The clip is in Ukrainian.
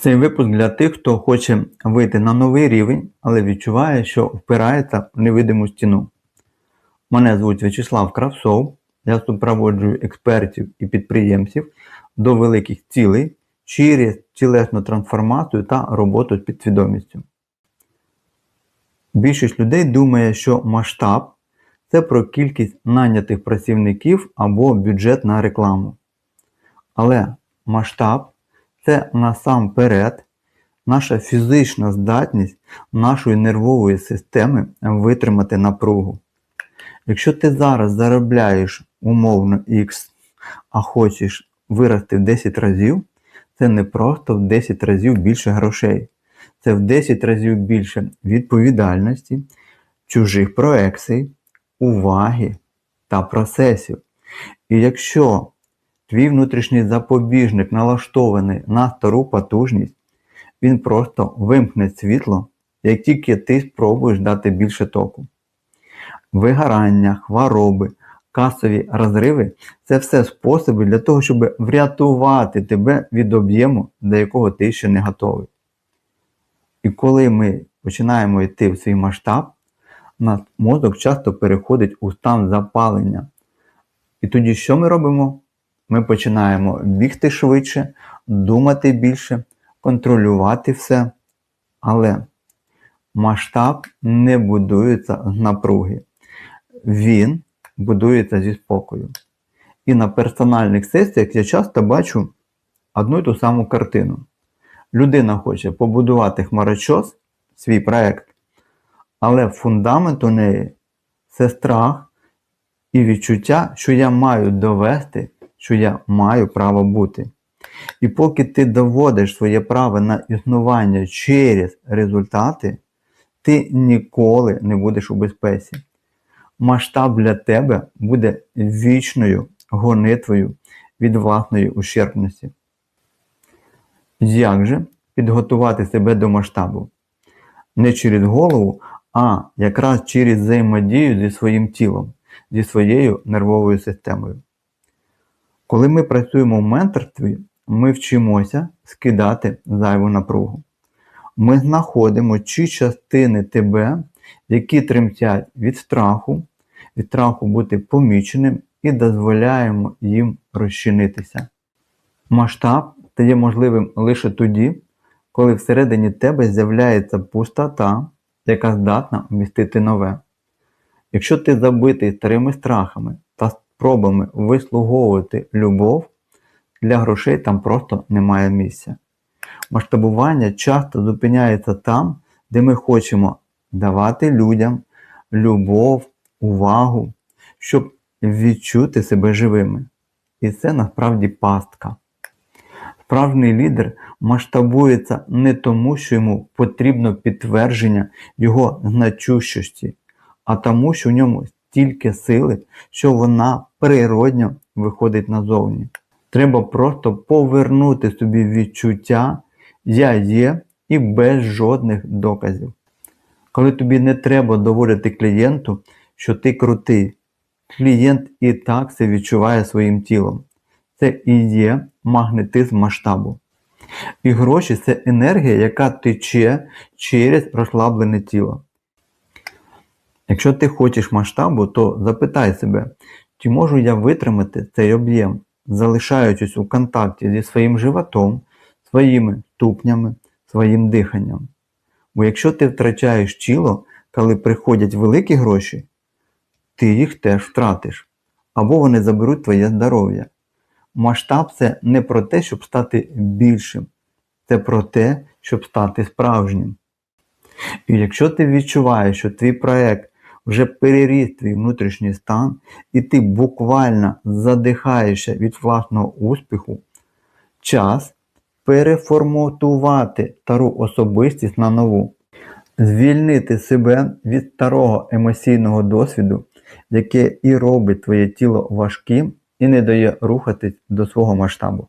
Цей випуск для тих, хто хоче вийти на новий рівень, але відчуває, що впирається в невидиму стіну. Мене звуть В'ячеслав Кравцов. Я супроводжую експертів і підприємців до великих цілей через тілесну трансформацію та роботу з підсвідомістю. Більшість людей думає, що масштаб це про кількість нанятих працівників або бюджет на рекламу. Але масштаб це насамперед наша фізична здатність нашої нервової системи витримати напругу. Якщо ти зараз заробляєш умовно X, а хочеш вирости в 10 разів, це не просто в 10 разів більше грошей. Це в 10 разів більше відповідальності, чужих проекцій, уваги та процесів. І якщо твій внутрішній запобіжник налаштований на стару потужність, він просто вимкне світло, як тільки ти спробуєш дати більше току. Вигорання, хвороби, касові розриви це все способи для того, щоб врятувати тебе від об'єму, до якого ти ще не готовий. І коли ми починаємо йти в свій масштаб, наш мозок часто переходить у стан запалення. І тоді що ми робимо? Ми починаємо бігти швидше, думати більше, контролювати все. Але масштаб не будується з напруги. Він будується зі спокою. І на персональних сесіях я часто бачу одну й ту саму картину. Людина хоче побудувати хмарочос, свій проект, але фундамент у неї це страх і відчуття, що я маю довести, що я маю право бути. І поки ти доводиш своє право на існування через результати, ти ніколи не будеш у безпеці. Масштаб для тебе буде вічною гонитвою від власної ущербності. Як же підготувати себе до масштабу? Не через голову, а якраз через взаємодію зі своїм тілом, зі своєю нервовою системою. Коли ми працюємо в менторстві, ми вчимося скидати зайву напругу. Ми знаходимо ті частини тебе, які тремтять від страху, від страху бути поміченим і дозволяємо їм розчинитися. Масштаб стає можливим лише тоді, коли всередині тебе з'являється пустота, яка здатна вмістити нове. Якщо ти забитий старими страхами та спробами вислуговувати любов, для грошей там просто немає місця. Масштабування часто зупиняється там, де ми хочемо давати людям любов, увагу, щоб відчути себе живими. І це насправді пастка. Справжній лідер масштабується не тому, що йому потрібно підтвердження його значущості, а тому, що в ньому стільки сили, що вона природньо виходить назовні. Треба просто повернути собі відчуття Я є і без жодних доказів. Коли тобі не треба доводити клієнту, що ти крутий, клієнт і так це відчуває своїм тілом. Це і є магнетизм масштабу. І гроші це енергія, яка тече через розслаблене тіло. Якщо ти хочеш масштабу, то запитай себе, чи можу я витримати цей об'єм, залишаючись у контакті зі своїм животом, своїми ступнями, своїм диханням. Бо якщо ти втрачаєш тіло, коли приходять великі гроші, ти їх теж втратиш, або вони заберуть твоє здоров'я. Масштаб це не про те, щоб стати більшим, це про те, щоб стати справжнім. І якщо ти відчуваєш, що твій проект вже переріс твій внутрішній стан, і ти буквально задихаєшся від власного успіху, час переформатувати стару особистість на нову, звільнити себе від старого емоційного досвіду, яке і робить твоє тіло важким і не дає рухатись до свого масштабу.